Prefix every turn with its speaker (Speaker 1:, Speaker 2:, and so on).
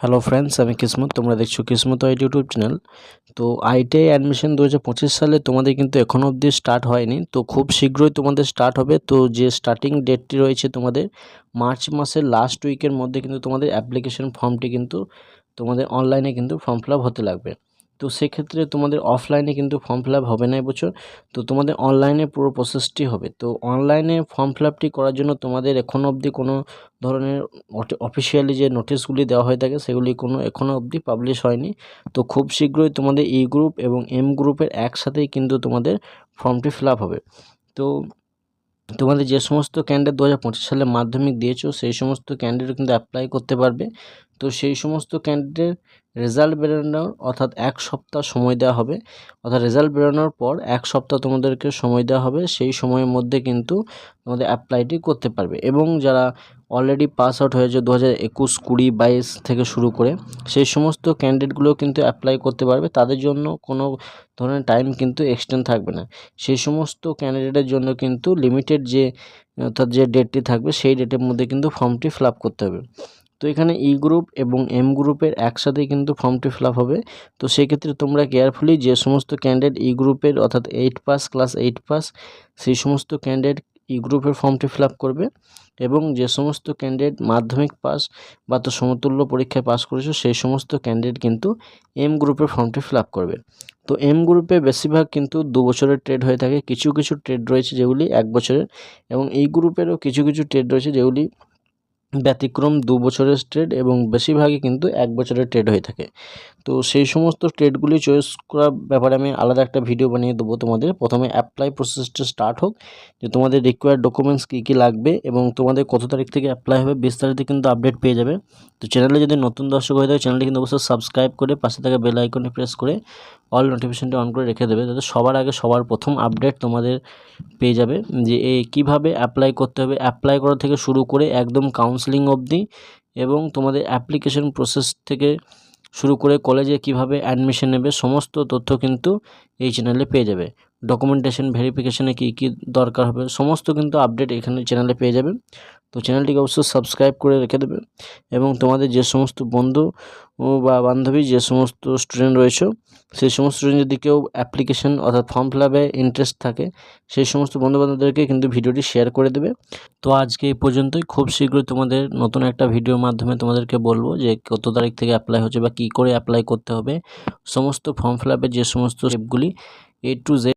Speaker 1: Hello friends আমি কিসমত, তোমরা দেখছ কিসমত আইটি ইউটিউব চ্যানেল তো আইটিআই অ্যাডমিশন দু হাজার পঁচিশ সালে তোমাদের কিন্তু এখনও অবধি স্টার্ট হয়নি। তো খুব শীঘ্রই তোমাদের স্টার্ট হবে। তো যে স্টার্টিং ডেটটি রয়েছে তোমাদের, মার্চ মাসের লাস্ট উইকের মধ্যে কিন্তু তোমাদের অ্যাপ্লিকেশন ফর্মটি কিন্তু তোমাদের অনলাইনে কিন্তু ফর্ম ফিল হতে লাগবে। তো সেক্ষেত্রে তোমাদের অফলাইনে কিন্তু ফর্ম ফিল হবে না এবছর। তো তোমাদের অনলাইনে পুরো প্রসেসটি হবে। তো অনলাইনে ফর্ম ফিল করার জন্য তোমাদের এখনও অবধি কোনো ধরনের অফিসিয়ালি যে নোটিশগুলি দেওয়া হয়ে থাকে, সেগুলি কোনো এখনও অবধি পাবলিশ হয়নি। তো খুব শীঘ্রই তোমাদের ই গ্রুপ এবং এম গ্রুপের একসাথেই কিন্তু তোমাদের ফর্মটি ফিল হবে। তো তোমাদের যে সমস্ত ক্যান্ডিডেট দু হাজার পঁচিশ সালে মাধ্যমিক দিয়েছ, সেই সমস্ত ক্যান্ডিডেট কিন্তু অ্যাপ্লাই করতে পারবে। তো সেই সমস্ত ক্যান্ডিডেট রেজাল্ট বেরোনোর, অর্থাৎ এক সপ্তাহ সময় দেওয়া হবে। অর্থাৎ রেজাল্ট বেরোনোর পর এক সপ্তাহ তোমাদেরকে সময় দেওয়া হবে। সেই সময়ের মধ্যে কিন্তু তোমাদের অ্যাপ্লাইটি করতে পারবে। এবং যারা অলরেডি পাস আউট হয়েছে দু হাজার একুশ কুড়ি বাইশ থেকে শুরু করে। সেই সমস্ত ক্যান্ডিডেটগুলো কিন্তু অ্যাপ্লাই করতে পারবে। তাদের জন্য কোনো ধরনের টাইম কিন্তু এক্সটেন্ড থাকবে না। সেই সমস্ত ক্যান্ডিডেটের জন্য কিন্তু লিমিটেড যে, অর্থাৎ যে ডেটটি থাকবে, সেই ডেটের মধ্যে কিন্তু ফর্মটি ফিল করতে হবে। তো এখানে ই গ্রুপ এবং এম গ্রুপের একসাথে কিন্তু ফর্মটি ফিল হবে। তো সেক্ষেত্রে তোমরা কেয়ারফুলি যে সমস্ত ক্যান্ডিডেট ই গ্রুপের অর্থাৎ eight pass class eight pass সেই সমস্ত ক্যান্ডিডেট ই গ্রুপের ফর্মটি ফিল করবে এবং যে সমস্ত ক্যান্ডিডেট মাধ্যমিক পাস বা তো সমতুল্য পরীক্ষায় পাস করেছ, সেই সমস্ত ক্যান্ডিডেট কিন্তু এম গ্রুপের ফর্মটি ফিল করবে। তো এম গ্রুপে বেশিরভাগ কিন্তু দু বছরের ট্রেড হয়ে থাকে। কিছু কিছু ট্রেড রয়েছে যেগুলি এক বছরের এবং এই গ্রুপেরও কিছু কিছু ট্রেড রয়েছে যেগুলি ব্যতিক্রম দু বছরের ট্রেড এবং বেশিরভাগই কিন্তু এক বছরের ট্রেড হয়ে থাকে। তো সেই সমস্ত ট্রেডগুলি চয়েস করার ব্যাপারে আমি আলাদা একটা ভিডিও বানিয়ে দেবো তোমাদের। প্রথমে অ্যাপ্লাই প্রসেসটা স্টার্ট হোক, যে তোমাদের রিকোয়ার্ড ডকুমেন্টস কী কী লাগবে এবং তোমাদের কত তারিখ থেকে অ্যাপ্লাই হবে বিস্তারিত কিন্তু আপডেট পেয়ে যাবে। তো চ্যানেলে যদি নতুন দর্শক হয়ে থাকে চ্যানেলটি কিন্তু অবশ্যই সাবস্ক্রাইব করে পাশে থাকা বেল আইকনে প্রেস করে অল নোটিফিকেশানটি অন করে রেখে দেবে। যাতে সবার আগে সবার প্রথম আপডেট তোমাদের পেয়ে যাবে যে এই কীভাবে অ্যাপ্লাই করতে হবে। অ্যাপ্লাই করা থেকে শুরু করে একদম কাউন্সিলিং অবধি এবং তোমাদের অ্যাপ্লিকেশন প্রসেস থেকে শুরু করে কলেজে কীভাবে অ্যাডমিশন নেবে, সমস্ত তথ্য কিন্তু এই চ্যানেলে পেয়ে যাবে। ডকুমেন্টেশন ভেরিফিকেশানে কী কী দরকার হবে, সমস্ত কিন্তু আপডেট এখানে চ্যানেলে পেয়ে যাবে। তো চ্যানেলটিকে অবশ্যই সাবস্ক্রাইব করে রেখে দেবে এবং তোমাদের যে সমস্ত বন্ধু বা বান্ধবী, যে সমস্ত স্টুডেন্ট রয়েছে, সেই সমস্ত স্টুডেন্ট যদি কেউ অ্যাপ্লিকেশন অর্থাৎ ফর্ম ফিল আপে ইন্টারেস্ট থাকে, সেই সমস্ত বন্ধুবান্ধবদেরকে কিন্তু ভিডিওটি শেয়ার করে দেবে। তো আজকে এই পর্যন্তই। খুব শীঘ্রই তোমাদের নতুন একটা ভিডিওর মাধ্যমে তোমাদেরকে বলব যে কত তারিখ থেকে অ্যাপ্লাই হচ্ছে বা কী করে অ্যাপ্লাই করতে হবে। সমস্ত ফর্ম ফিল আপের যে সমস্ত স্টেপগুলি এ টু জেড